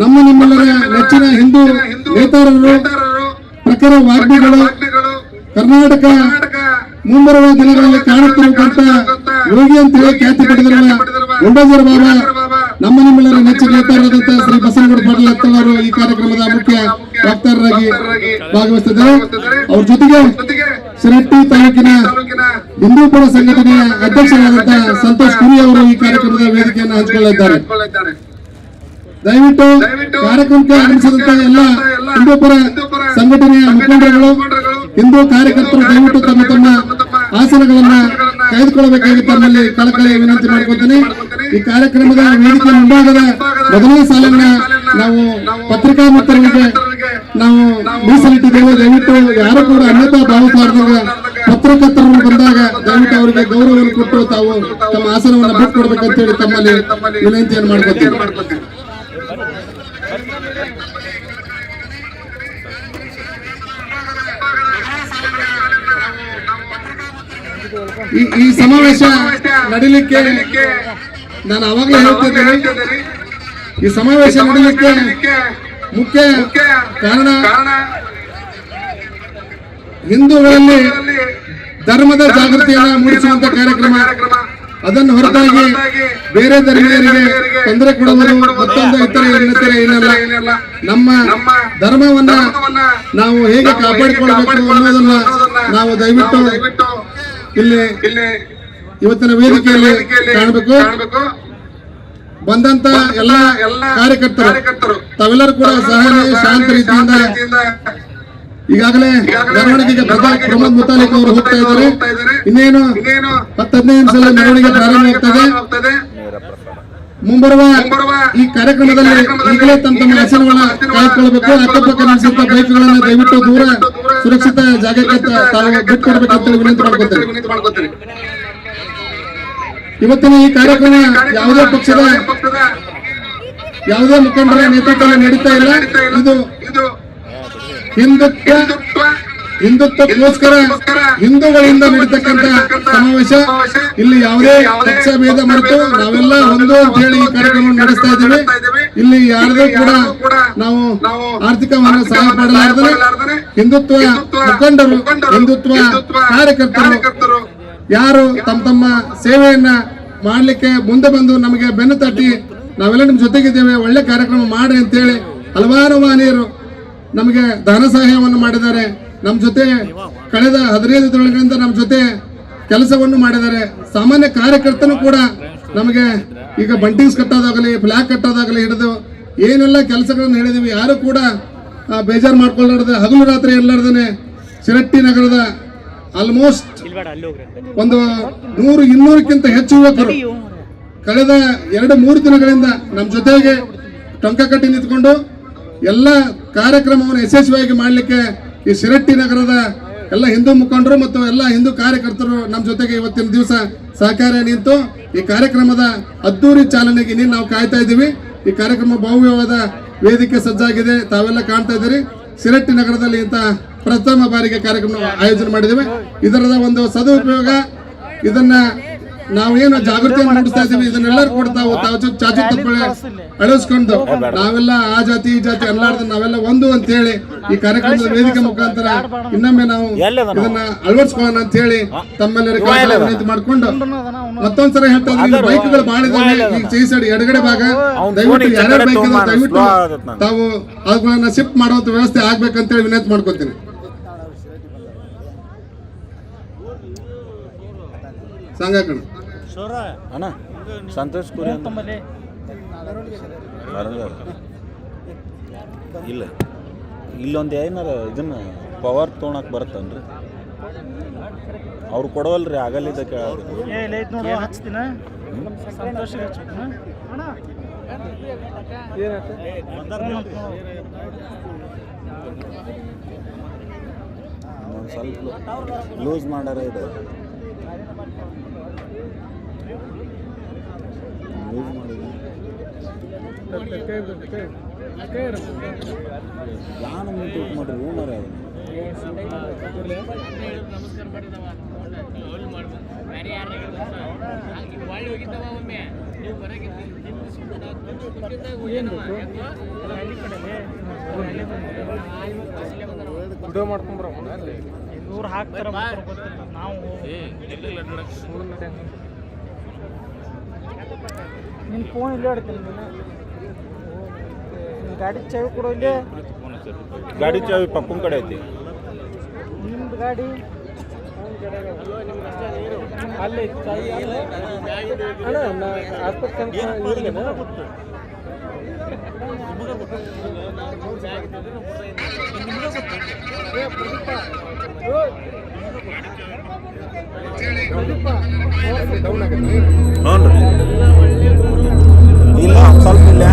ನಮ್ಮ ನಿಮ್ಮೆಲ್ಲರ ನೆಚ್ಚಿನ ಹಿಂದೂ ನೇತಾರರು, ಪ್ರಖರ ವಾಗ್ಮಿಗಳು, ಕರ್ನಾಟಕ ಮುಂಬರುವ ದಿನಗಳಲ್ಲಿ ಕಾಣುತ್ತಿರುವಂತ ಯೋಗಿ ಅಂತ ಹೇಳಿ ಖ್ಯಾತಿ ಪಡೆದಿರುವ ಗುಂಡೋಜರ್ ಬಾಬಾ, ನಮ್ಮ ನಿಮ್ಮೆಲ್ಲರ ನೆಚ್ಚಿನ ನೇತಾರರಾದಂತಹ ಶ್ರೀ ಬಸವನಗೌಡ ಪಾಟೀಲ್ ಅತ್ತವರು ಈ ಕಾರ್ಯಕ್ರಮದ ಮುಖ್ಯ ವಕ್ತಾರರಾಗಿ ಭಾಗವಹಿಸಿದ್ದಾರೆ. ಅವ್ರ ಜೊತೆಗೆ ಶಿರಟ್ಟಿ ತಾಲೂಕಿನ ಹಿಂದೂಪುರ ಸಂಘಟನೆಯ ಅಧ್ಯಕ್ಷರಾದಂತಹ ಸಂತೋಷ್ ಕುರಿ ಅವರು ಈ ಕಾರ್ಯಕ್ರಮದ ವೇದಿಕೆಯನ್ನು ಹಂಚಿಕೊಳ್ಳಿದ್ದಾರೆ ದಯವಿಟ್ಟು ಕಾರ್ಯಕ್ರಮಕ್ಕೆ ಆಗಮಿಸಿದಂತ ಎಲ್ಲ ಹಿಂದೂಪುರ ಸಂಘಟನೆಯ ಮುಖಂಡರುಗಳು ಹಿಂದೂ ಕಾರ್ಯಕರ್ತರು ದಯವಿಟ್ಟು ತಮ್ಮ ತಮ್ಮ ಆಸನಗಳನ್ನ ತೆಗೆದುಕೊಳ್ಳಬೇಕಾಗಿ ತಮ್ಮಲ್ಲಿ ಕಳಕಳಿ ವಿನಂತಿ ಮಾಡ್ಕೊತೀನಿ. ಈ ಕಾರ್ಯಕ್ರಮದ ವೇದಿಕೆ ಮುಂಭಾಗದ ಮೊದಲನೇ ಸಾಲನ್ನ ನಾವು ಪತ್ರಿಕಾ ಮಿತ್ರರಿಗೆ ನಾವು ಮೀಸಲಿಟ್ಟಿದ್ದೇವೆ. ದಯವಿಟ್ಟು ಯಾರು ಕೂಡ ಅನ್ಯತಾ ಭಾವಿಸಬಾರ್ದಾಗ ಪತ್ರಕರ್ತರನ್ನು ಬಂದಾಗ ದಯವಿಟ್ಟು ಅವರಿಗೆ ಗೌರವವನ್ನು ಕೊಟ್ಟು ತಾವು ತಮ್ಮ ಆಸನವನ್ನು ಬಿಟ್ಟು ಕೊಡ್ಬೇಕಂತ ಹೇಳಿ ತಮ್ಮಲ್ಲಿ ವಿನಂತಿಯನ್ನು ಮಾಡ್ಕೊತೀನಿ. ಈ ಸಮಾವೇಶ ನಡೀಲಿಕ್ಕೆ ನಾನು ಅವಾಗಲೇ ಹೇಳ್ತಿದ್ದೇನೆ. ಈ ಸಮಾವೇಶ ನಡೀಲಿಕ್ಕೆ ಮುಖ್ಯ ಕಾರಣ ಹಿಂದೂಗಳಲ್ಲಿ ಧರ್ಮದ ಜಾಗೃತಿಯನ್ನ ಮೂಡಿಸುವಂತ ಕಾರ್ಯಕ್ರಮ. ಅದನ್ನು ಹೊರತಾಗಿ ಬೇರೆ ಧರ್ಮೀಯರಿಗೆ ತೊಂದರೆ ಕೊಡುವುದು ಮತ್ತೊಂದು ಇತರ ಇನ್ನಿತರ ಏನಿಲ್ಲ. ನಮ್ಮ ಧರ್ಮವನ್ನ ನಾವು ಹೇಗೆ ಕಾಪಾಡಿಕೊಳ್ಳಬೇಕು ಅನ್ನೋದನ್ನ ನಾವು ದಯವಿಟ್ಟು ಇಲ್ಲಿ ಇವತ್ತಿನ ವೇದಿಕೆಯಲ್ಲಿ ಕಾಣಬೇಕು. ಬಂದಂತ ಎಲ್ಲ ಕಾರ್ಯಕರ್ತರು. ತಾವೆಲ್ಲರೂ ಕೂಡ ಸಹನೆ ಶಾಂತ ರೀತಿಯಿಂದ ಈಗಾಗಲೇ ಮೆರವಣಿಗೆಗೆ ಪ್ರಧಾನ ಪ್ರಮೋದ್ ಮುತಾಲಿಕ್ ಅವರು ಹೋಗ್ತಾ ಇದ್ದಾರೆ. ಇನ್ನೇನು ಹತ್ತು ಹದಿನೈದು ನಿಮಿಷ ಮೆರವಣಿಗೆ ಪ್ರಾರಂಭ ಆಗ್ತದೆ ಮುಂಬರುವ ಈ ಕಾರ್ಯಕ್ರಮದಲ್ಲಿ ಈಗಲೇ ತಮ್ಮ ತಮ್ಮ ಹೆಸರುಗಳನ್ನು ಕಾಯ್ದುಕೊಳ್ಬೇಕು ಅಕ್ಕಪಕ್ಕ ನಡೆಸಿದ ಬೈಕ್ಗಳನ್ನ ದಯವಿಟ್ಟು ದೂರ ಸುರಕ್ಷಿತ ಜಾಗಕ್ಕೆ ಬಿಟ್ಟು ತಾವು ಬಿಟ್ಕೊಡ್ಬೇಕಂತ ವಿನಂತಿ ಮಾಡ್ಕೊತೇನೆ. ಇವತ್ತಿನ ಈ ಕಾರ್ಯಕ್ರಮ ಯಾವುದೇ ಪಕ್ಷದ ಯಾವುದೇ ಮುಖಂಡರ ನೇತೃತ್ವದಲ್ಲಿ ನಡೀತಾ ಇಲ್ಲ. ಇದು ಹಿಂದುತ್ವ ಹಿಂದುತ್ವಕ್ಕೋಸ್ಕರ ಹಿಂದೂಗಳಿಂದ ನಡೀತಕ್ಕಂತ ಸಮಾವೇಶ. ಇಲ್ಲಿ ಯಾವುದೇ ಪಕ್ಷ ಭೇದ ಮರೆತು ನಾವೆಲ್ಲ ಒಂದು ಅಂತ ಹೇಳಿ ಈ ಕಾರ್ಯಕ್ರಮ ನಡೆಸ್ತಾ ಇದ್ದೇವೆ. ಇಲ್ಲಿ ಯಾರದೇ ಕೂಡ ನಾವು ಆರ್ಥಿಕವನ್ನು ಸಹಾಯ ಮಾಡಲಾರ್ದರೆ ಹಿಂದುತ್ವ ಮುಖಂಡರು, ಹಿಂದುತ್ವ ಕಾರ್ಯಕರ್ತರು, ಯಾರು ತಮ್ಮ ತಮ್ಮ ಸೇವೆಯನ್ನ ಮಾಡಲಿಕ್ಕೆ ಮುಂದೆ ಬಂದು ನಮಗೆ ಬೆನ್ನು ತಟ್ಟಿ ನಾವೆಲ್ಲ ನಿಮ್ ಜೊತೆಗಿದ್ದೇವೆ, ಒಳ್ಳೆ ಕಾರ್ಯಕ್ರಮ ಮಾಡಿ ಅಂತೇಳಿ ಹಲವಾರು ಮಾನೀಯರು ನಮಗೆ ಧನ ಸಹಾಯವನ್ನು ಮಾಡಿದ್ದಾರೆ. ನಮ್ಮ ಜೊತೆ ಕಳೆದ ಹದಿನೈದು ದಿನಗಳಿಂದ ನಮ್ಮ ಜೊತೆ ಕೆಲಸವನ್ನು ಮಾಡಿದ್ದಾರೆ. ಸಾಮಾನ್ಯ ಕಾರ್ಯಕರ್ತನು ಕೂಡ ನಮಗೆ ಈಗ ಬಂಟಿಂಗ್ಸ್ ಕಟ್ಟೋದಾಗಲಿ ಫ್ಲಾಗ್ ಕಟ್ಟೋದಾಗಲಿ ಹಿಡಿದು ಏನೆಲ್ಲ ಕೆಲಸಗಳನ್ನು ಹೇಳಿದೀವಿ, ಯಾರು ಕೂಡ ಬೇಜಾರು ಮಾಡ್ಕೊಳ್ಳಾರ್ದೆ ಹಗಲು ರಾತ್ರಿ ಎಲ್ಲಾರ್ದೇ ಶಿರಟ್ಟಿ ನಗರದ ಆಲ್ಮೋಸ್ಟ್ ಒಂದು ನೂರು, ಇನ್ನೂರಕ್ಕಿಂತ ಹೆಚ್ಚು ಯುವಕರು ಕಳೆದ ಎರಡು, ಮೂರು ದಿನಗಳಿಂದ ನಮ್ಮ ಜೊತೆಗೆ ಟೊಂಕ ಕಟ್ಟಿ ನಿಂತ್ಕೊಂಡು ಎಲ್ಲ ಕಾರ್ಯಕ್ರಮವನ್ನು ಯಶಸ್ವಿಯಾಗಿ ಮಾಡಲಿಕ್ಕೆ ಈ ಶಿರಟ್ಟಿ ನಗರದ ಎಲ್ಲ ಹಿಂದೂ ಮುಖಂಡರು ಮತ್ತು ಎಲ್ಲ ಹಿಂದೂ ಕಾರ್ಯಕರ್ತರು ನಮ್ಮ ಜೊತೆಗೆ ಇವತ್ತಿನ ದಿವಸ ಸಹಕಾರ ನಿಂತು ಈ ಕಾರ್ಯಕ್ರಮದ ಅದ್ದೂರಿ ಚಾಲನೆಗೆ ನೀವು ನಾವು ಕಾಯ್ತಾ ಇದ್ದೀವಿ. ಈ ಕಾರ್ಯಕ್ರಮ ಭವ್ಯವಾದ ವೇದಿಕೆ ಸಜ್ಜಾಗಿದೆ. ತಾವೆಲ್ಲ ಕಾಣ್ತಾ ಇದ್ದೀರಿ. ಶಿರಟ್ಟಿ ನಗರದಲ್ಲಿ ಇಂಥ ಪ್ರಥಮ ಬಾರಿಗೆ ಕಾರ್ಯಕ್ರಮ ಆಯೋಜನೆ ಮಾಡಿದ್ದೇವೆ. ಇದರದ ಒಂದು ಸದುಪಯೋಗ ಇದನ್ನ ನಾವೇನು ಜಾಗೃತಿ ಮೂಡಿಸ್ತಾ ಇದೀವಿ ಇದನ್ನೆಲ್ಲರೂ ಕೂಡ ತಾವು ಚಾಚು ತಪ್ಪಳೆ ಅಳಿಸ್ಕೊಂಡು ನಾವೆಲ್ಲ ಆ ಜಾತಿ ಈ ಜಾತಿ ಅನ್ಲಾರ್ದ ನಾವೆಲ್ಲ ಒಂದು ಅಂತ ಹೇಳಿ ಈ ಕಾರ್ಯಕ್ರಮದ ವೇದಿಕೆ ಮುಖಾಂತರ ಇನ್ನೊಮ್ಮೆ ನಾವು ಇದನ್ನ ಅಳವಡಿಸ್ಕೊಳ್ಳೋಣ ಅಂತ ಹೇಳಿ ತಮ್ಮೆಲ್ಲರಿಗೆ ವಿನಂತಿ ಮಾಡ್ಕೊಂಡು ಮತ್ತೊಂದ್ಸಲ ಹೇಳ್ತಾ ಇದ್ದೀನಿ ಬೈಕ್ಗಳು ಬಹಳ ಇದಾವೆ. ಈಗ ಈ ಸೈಡ್ ಎಡಗಡೆ ಭಾಗ. ದಯವಿಟ್ಟು ಯಾರ್ಯಾರ ಬೈಕ್ ದಯವಿಟ್ಟು ತಾವು ಅವುಗಳನ್ನ ಶಿಫ್ಟ್ ಮಾಡುವಂತ ವ್ಯವಸ್ಥೆ ಆಗ್ಬೇಕಂತ ಹೇಳಿ ವಿನಂತಿ ಮಾಡ್ಕೊತೀನಿ. ಸಂಘಕಣ ಅಣ್ಣ ಸಂತೋಷ್ ಕುರಿ ಅಂತ. ಇಲ್ಲ. ಇಲ್ಲೊಂದು ಏನಾರ ಇದನ್ನ ಪವರ್ ತೊಗೊಳಕ್ ಬರುತ್ತನ್ರಿ? ಅವ್ರು ಕೊಡವಲ್ರಿ ಆಗಲ್ಲ ಇದಕ್ಕೆ ಹಚ್ತೀನ? ಸಂತೋಷ ಒಂದು ಸ್ವಲ್ಪ ಲೂಸ್ ಮಾಡಾರ ಇದು ಲೂಸ್ ಮಾಡಿದ್ವಿ ಯಾನು ಮುಂದೆ ಮಾಡ್ರಿ ಹೂನಾರ ಅದು ಏನು ಬೇಕು ಹಳ್ಳಿ ಕಡೆಲೆ ಹಳ್ಳಿ ವಿಡಿಯೋ ಮಾಡ್ಕೊಂಡ್ಬರಪ್ಪ ಅಲ್ಲಿ ಇವ್ರು ಹಾಕ್ತಾರ ಬಿಡ್ತಾರೋ ಗೊತ್ತಿಲ್ಲ ನಾವು ನಿನ್ನ ಫೋನ್ ಇಲ್ಲೇ ಇಡ್ತೀನಿ ನೀನು ನಿನ್ನ ಗಾಡಿ ಚಾವಿ ಕೂಡ ಇಲ್ಲೇ. ಗಾಡಿ ಚಾವಿ ಪಪ್ಪನ ಕಡೆ ಐತಿ. ನಿಮ್ದು ಗಾಡಿ? ಅಲ್ಲಿ ಚಾವಿ ಅಣ್ಣ ನಾ ಆಸ್ಪತ್ರೆ ಇಲ್ಲ ಒಂದ್ ಸ್ವಲ್ಪ ಇಲ್ಲೇ